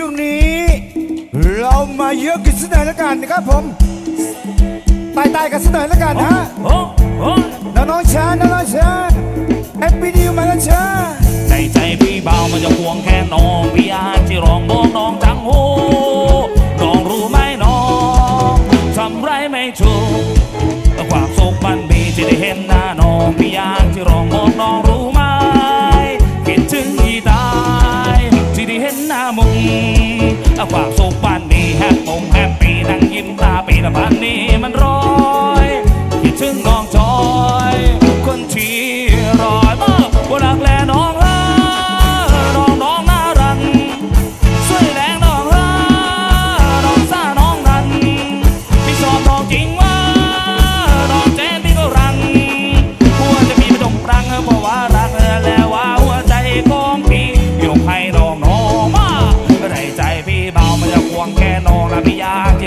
ช่วงนี้ เรามาเยอะกันสักหน่อยแล้วกันนะครับผมตายตายๆกันสักหน่อยแล้วกันนะโอ้โอ้น้องน้องๆช้าน้องน้องๆช้าแฮปปี้นิวมาแล้วช้าในใจพี่เบามันจะควงแค่น้องพี่อาจจะร้องบอกน้องจังโหน้องรู้ไหมน้องทำไรไม่ถูกความสุขมันมีที่ได้เห็นหน้าน้องพี่อยากจะร้อง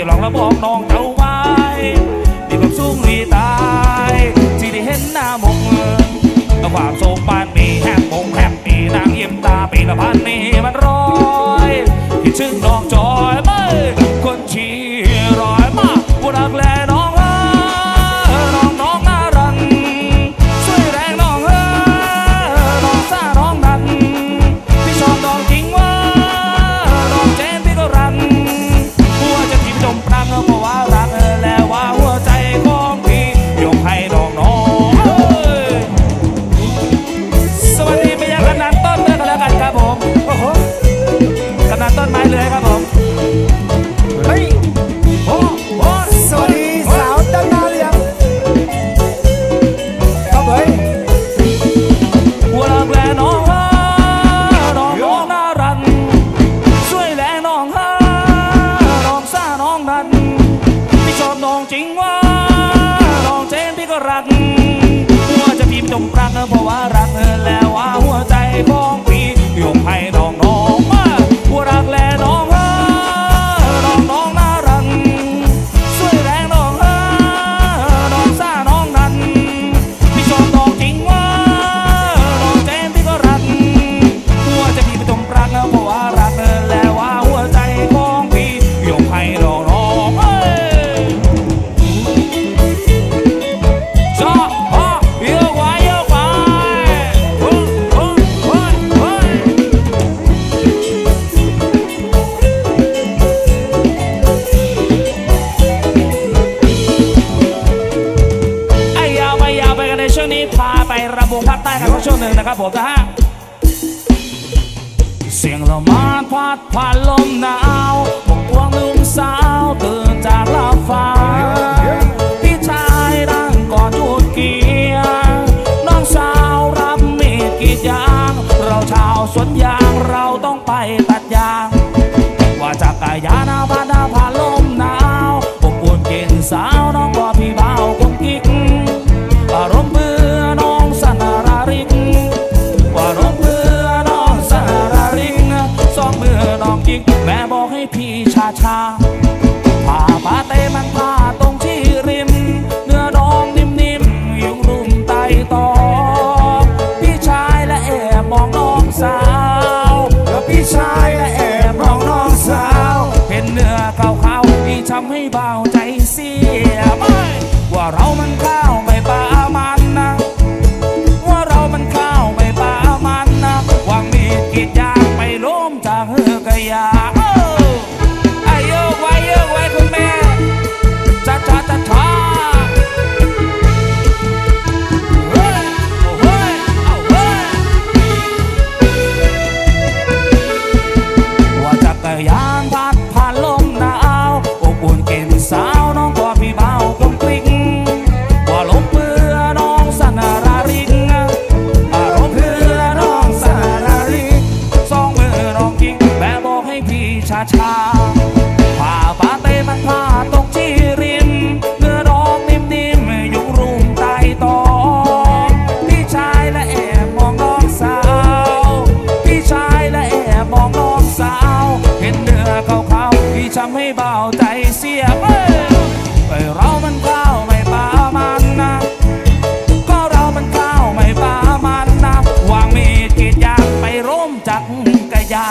ที่ลองแล้วบอกน้องเจ้าไว้ดีความสูงรีตายที่ได้เห็นหน้ามงความโศกปานมีแฮปปงแฮปปี้นางยิ้มตาปีละพันนี่มันร้อยคิดถึงน้องจอยไหม เลยครับผมเฮ้ยโอ้โหสวัสดีสาวด้านหน้าเรียงครับเฮ้ยหัวรักแลน้องเอ้ยน้องน้องน่ารักช่วยแลน้องเอ้ยน้องซ่าน้องนั้นพี่ชอบน้องจริงว่าน้องเจนพี่ก็รักหัวจะพิมพ์จมปรักเพราะว่ารัก ช่วงหนึ่งนะครับผมนะฮะ เสียงละมาพัดผ่านลมหนาวปกพวงลืมสาวตื่นจากหลับฝันพี่ชายนั่งก่อดจุดเกียร์น้องสาวรับมีดกรีดยาง เราชาวสวนยาง ปาเต้มันพาตรงที่ริม เนื้อดองนิ่มๆอยู่รุมไตตอพี่ชายและแอบมองน้องสาวแล้วพี่ชายและแอบมองน้องสาว เห็นเนื้อขาวๆที่ทำให้เบา ว่าจั เบาใจเสียเอ้ยเอ้ยเรามันข้าวไม่ปลามันนะ ก็เรามันข้าวไม่ปลามันนะวางมีดกรีดยางไปร่มจักรยา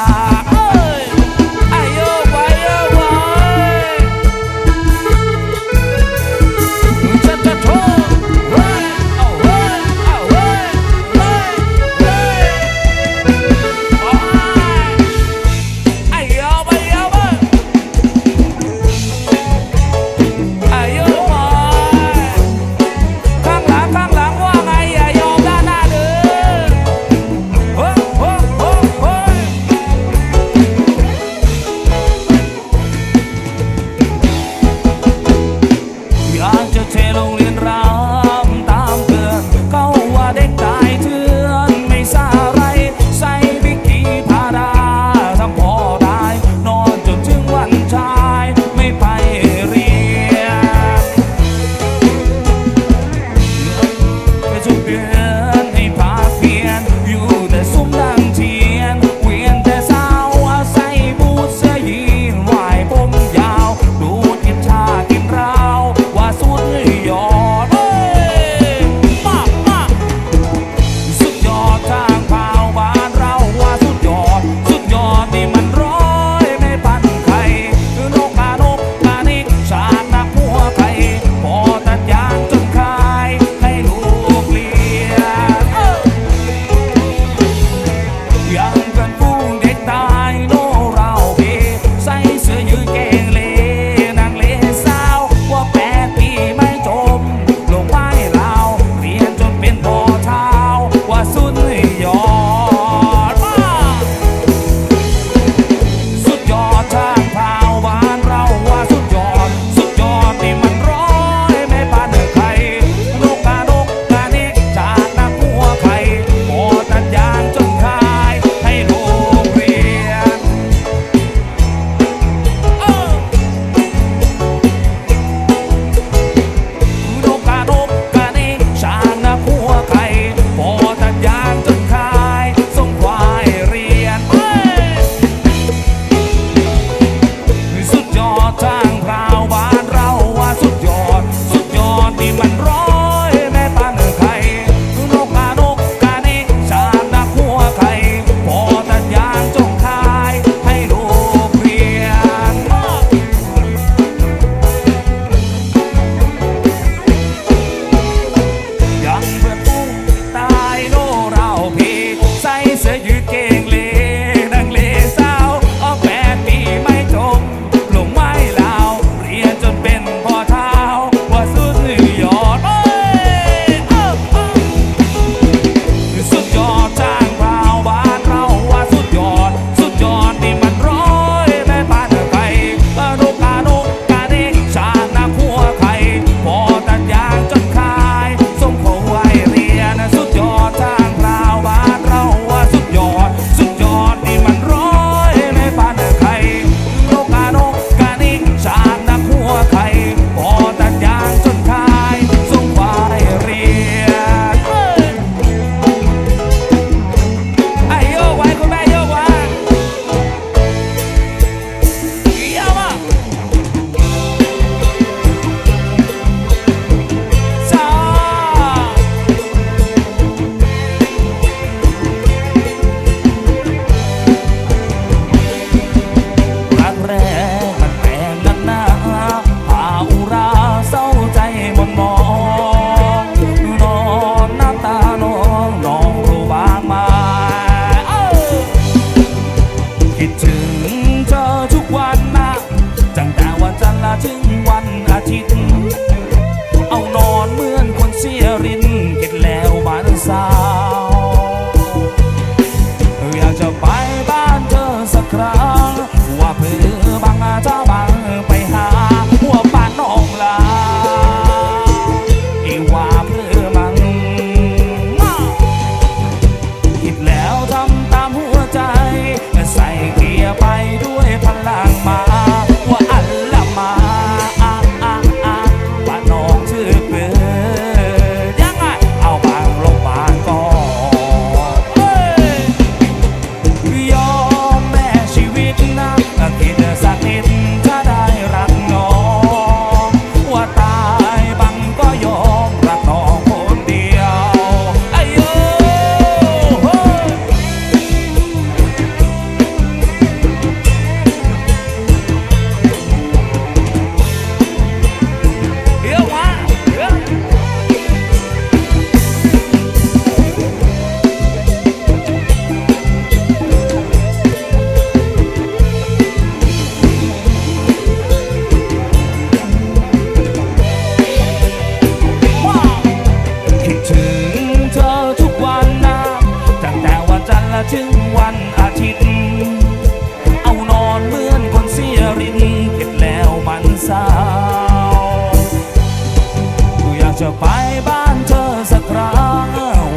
ไปบ้านเธอสักครั้ง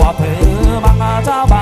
ว่าเธอบังจะบ้า